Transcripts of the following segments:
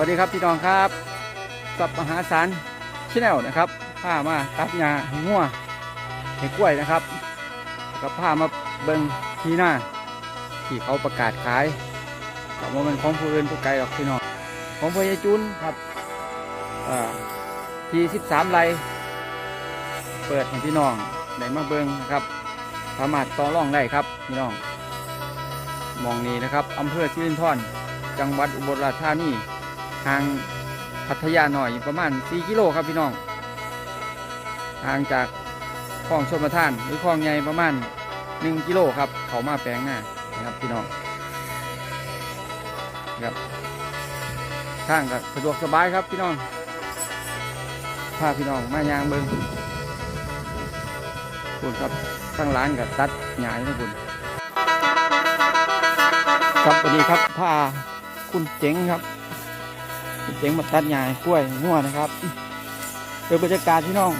วัสดีครับพี่น้องครับกับมหาสารชแนลนะครับผ้ามาตัดหญ้าให้งัวให้กล้วยนะครับ กับผ้ามาเบิ้งที่หน้า ที่เขาประกาศขายกับว่ามันของผู้อื่นผู้ไกลหรอกพี่น้องของพ่อใหญ่จุนครับอ่าที่13ไรเปิดให้พี่น้องได้มาเบิ้งนะครับสามารถต่อรองได้ครับพี่น้องมองนี้นะครับอำเภอสิรินธรจังหวัดอุบลราชธานี ทางพัทยาหน่อยประมาณ 4 กิโลครับพี่น้องห่างจากคลองชนประทาน หรือคลองใหญ่ประมาณ 1 กิโลครับ เขามาแปลงหน้านะครับพี่น้องครับทางก็สะดวกสบายครับพี่น้องพาพี่น้องมายางเบิงคุณครับทั้งร้านกับตัดหญ้าให้คุณครับสวัสดีครับพาคุณเจ๋งครับ เจ๋งมาตัดหญ้ากล้วยงัวนะครับเป็นบรรยากาศพี่น้อง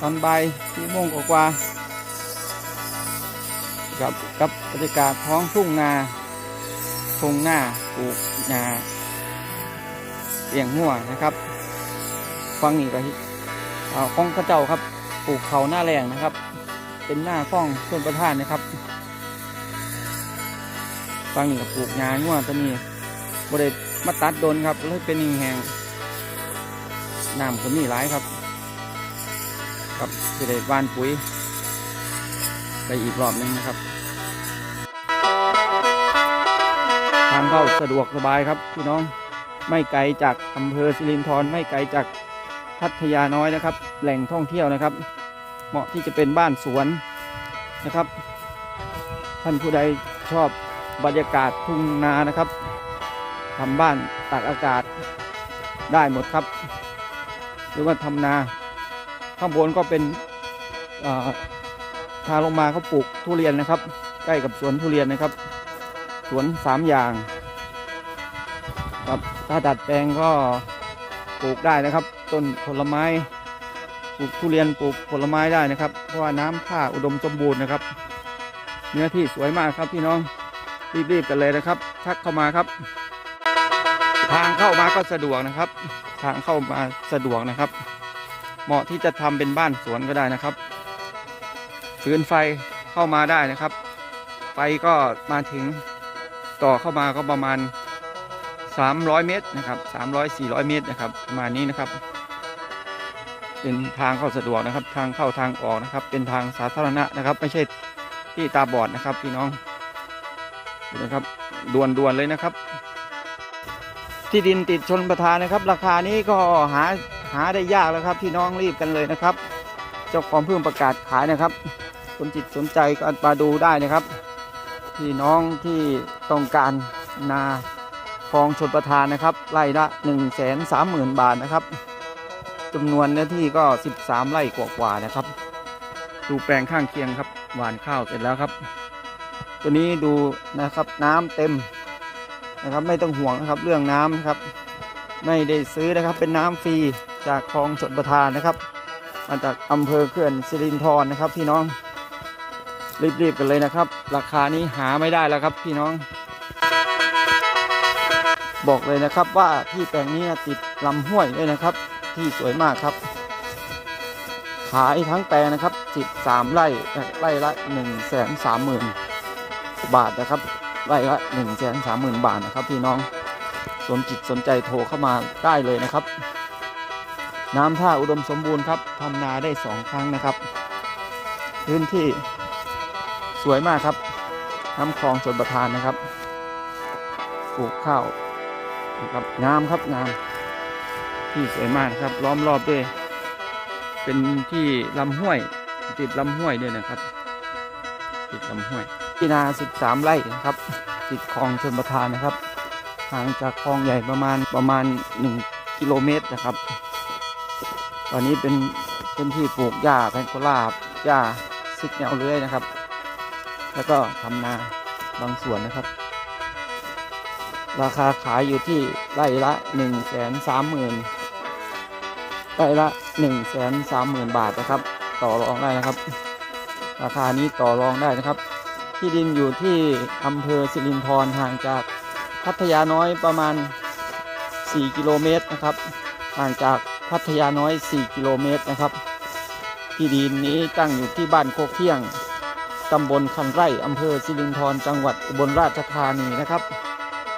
ตอนบ่ายที่โมงกว่าๆครับกับบรรยากาศท้องทุ่งนาทุ่งหน้าปลูกหญ้าเลี้ยงงัวนะครับฟังนี่ก็อ่าของกระเจ้าครับปลูกเขาหน้าแรงนะครับ เป็นหน้าข้องชนประทานนะครับฟังนี่กับปลูกยางงัวตัวนี้บริ มาตัดโดนครับเลยเป็นแหงน้ำก็มีหลายครับ ครับจะได้หวานปุ๋ย ไปอีกรอบหนึงนะครับ ทางเข้าสะดวกสบายครับพี่น้องไม่ไกลจากอำเภอสิรินธรไม่ไกลจากพัทยาน้อยนะครับ แหล่งท่องเที่ยวนะครับ เหมาะที่จะเป็นบ้านสวนนะครับ ท่านผู้ใดชอบบรรยากาศทุ่งนานะครับ ทำบ้านตากอากาศได้หมดครับ หรือว่าทำนา ข้างบนก็เป็นเอ่อทางลงมาเขาปลูกทุเรียนนะครับ ใกล้กับสวนทุเรียนนะครับ สวนสามอย่างครับถ้าดัดแปลงก็ปลูกได้นะครับ ต้นผลไม้ปลูกทุเรียนปลูกผลไม้ได้นะครับ เพราะว่าน้ำท่าอุดมสมบูรณ์นะครับ เนื้อที่สวยมากครับพี่น้องรีบๆกันเลยนะครับ ทักเข้ามาครับ ทางเข้ามาก็สะดวกนะครับ ทางเข้ามาสะดวกนะครับ เหมาะที่จะทำเป็นบ้านสวนก็ได้นะครับฟืนไฟเข้ามาได้นะครับ ไฟก็มาถึงต่อเข้ามาก็ประมาณ 300 เมตรนะครับ 300 400 เมตรนะครับประมาณนี้นะครับ เป็นทางเข้าสะดวกนะครับ ทางเข้าทางออกนะครับ เป็นทางสาธารณะนะครับ ไม่ใช่ที่ตาบอดนะครับพี่น้องนะครับด่วนๆเลยนะครับ ที่ดินติดชนประทานนะครับ ราคานี้ก็หาหาได้ยากแล้วครับ พี่น้องรีบกันเลยนะครับ เจ้าของเพิ่งประกาศขายนะครับ คนจิตสนใจก็มาดูได้นะครับพี่น้องที่ต้องการนาคลองชนประทานนะครับไร่ละ1นึ่งแสนสามหมื่นบาทนะครับจำนวนเนื้อที่ก็ 13 ไร่กว่าๆนะครับ ดูแปลงข้างเคียงครับหวานข้าวเสร็จแล้วครับ ตัวนี้ดูนะครับน้ำเต็ม นะครับ ไม่ต้องห่วงนะครับเรื่องน้ำนะครับ ไม่ได้ซื้อนะครับ เป็นน้ำฟรีจากคลองชนประทานนะครับ มาจากอำเภอเขื่อนสิรินธรนะครับ พี่น้องรีบๆกันเลยนะครับ ราคานี้หาไม่ได้แล้วครับ พี่น้อง บอกเลยนะครับว่าที่แปลงนี้ติดลำห้วยเลยนะครับ ที่สวยมากครับ ขายทั้งแปลงนะครับ 13 ไร่ไร่ละ1นึ่งแสนสามหมื่นบาทนะครับ ไร่ละ1นึ่งแสนสามหมื่นบาทนะครับพี่น้องสนจิตสนใจโทรเข้ามาได้เลยนะครับ น้ำท่าอุดมสมบูรณ์ครับทำนาได้สองครั้งนะครับ พื้นที่สวยมากครับน้ำคลองชนประทานนะครับปลูกข้าวนะครับงามครับงามที่สวยมากนะครับล้อมรอบด้วย เป็นที่ลำห้วย ติดลำห้วยด้วยนะครับ ติดลำห้วย ที่นา 13 ไร่นะครับ ติดคลองชนประทานนะครับห่างจากคลองใหญ่ประมาณประมาณ 1 กิโลเมตรนะครับ ตอนนี้เป็นพื้นที่ปลูกหญ้าแพงโกลาบหญ้าซิกแนวเลื้อยนะครับ แล้วก็ทำนาบางส่วนนะครับ ราคาขายอยู่ที่ไร่ละ1นึ่งแสนสามหมื่นไร่ละ1นึ่งแสนสามหมื่นบาทนะครับ ต่อรองได้นะครับ ราคานี้ต่อรองได้นะครับ ที่ดินอยู่ที่อำเภอสิรินธรห่างจากพัทยาน้อยประมาณ 4 กิโลเมตรนะครับ ห่างจากพัทยาน้อย 4 กิโลเมตรนะครับ ที่ดินนี้ตั้งอยู่ที่บ้านโคกเที่ยงตำบลคันไร่อำเภอสิรินธรจังหวัดอุบลราชธานีนะครับ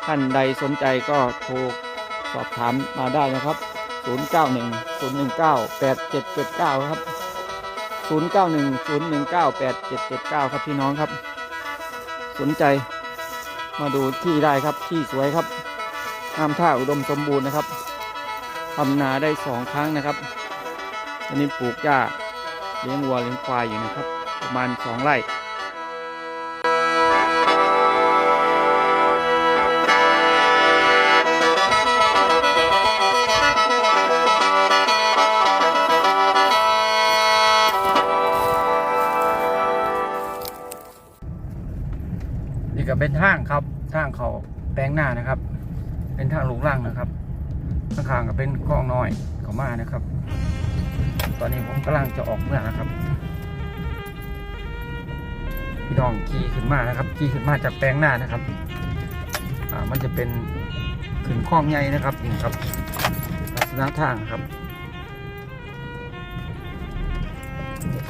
ท่านใดสนใจก็โทรสอบถามมาได้นะครับ 091 019 8779 ครับ 091 019 8779 ครับพี่น้องครับ สนใจมาดูที่ได้ครับที่สวยครับน้ำท่าอุดมสมบูรณ์นะครับทำนาได้สองครั้งนะครับ อันนี้ปลูกหญ้าเลี้ยงวัวเลี้ยงควายอยู่นะครับ ประมาณสองไร่ เป็นทางลูกล่างนะครับข้างๆก็เป็นคลองน้อยเขามานะครับ ตอนนี้ผมกำลังจะออกเมืองนะครับ พี่น้องขี่ขึ้นมานะครับขี่ขึ้นมาจากแปลงหน้านะครับอ่ามันจะเป็นขึ้นคลองใหญ่นะครับนี่ครับลักษณะทางครับ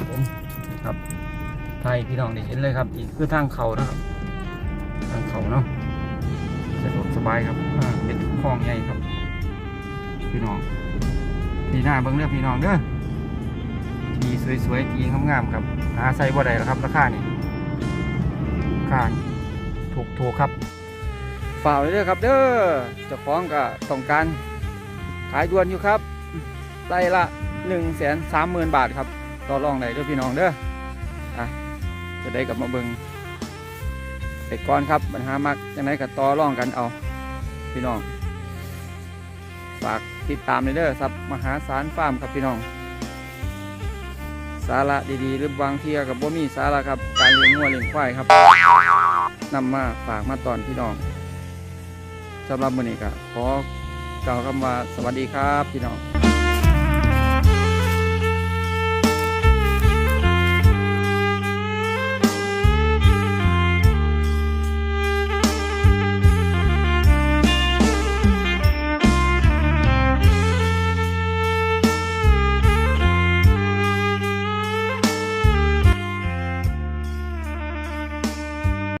ผมครับไทยพี่น้องได้เห็นเลยครับอีกคือทางเขานะครับ ทางเขาเนาะ บายครับอ่าเป็นคลองใหญ่ครับ พี่น้องทีหน้าเบิ้งเลือพี่น้องเด้อทีสวยๆทีงามๆครับหาใส่บ่ได้แล้วครับราคานี่ราคานี่ถูกถูกๆครับฝ่ากเลยเด้อครับ เด้อเจ้าของก็ต้องการขายด่วนอยู่ครับไร่ละ1นึ่งแสนสามหมื่นบาทครับต่อรองได้เด้อพี่น้องเด้ออะจะได้กลับมาเบิ้งไปก่อนครับปัญหามักยังไงกับต่อรองกันเอา พี่น้อง ฝากติดตามในเด้อสับมหาสารฟาร์มครับพี่น้อง สาระดีๆ หรือบางเทียกับบ่มีสาระครับ การเลี้ยงงัวเลี้ยงควายครับนำมาฝากมาตอนพี่น้องสำหรับวันนี้ก็ขอกล่าวคำว่าสวัสดีครับพี่น้อง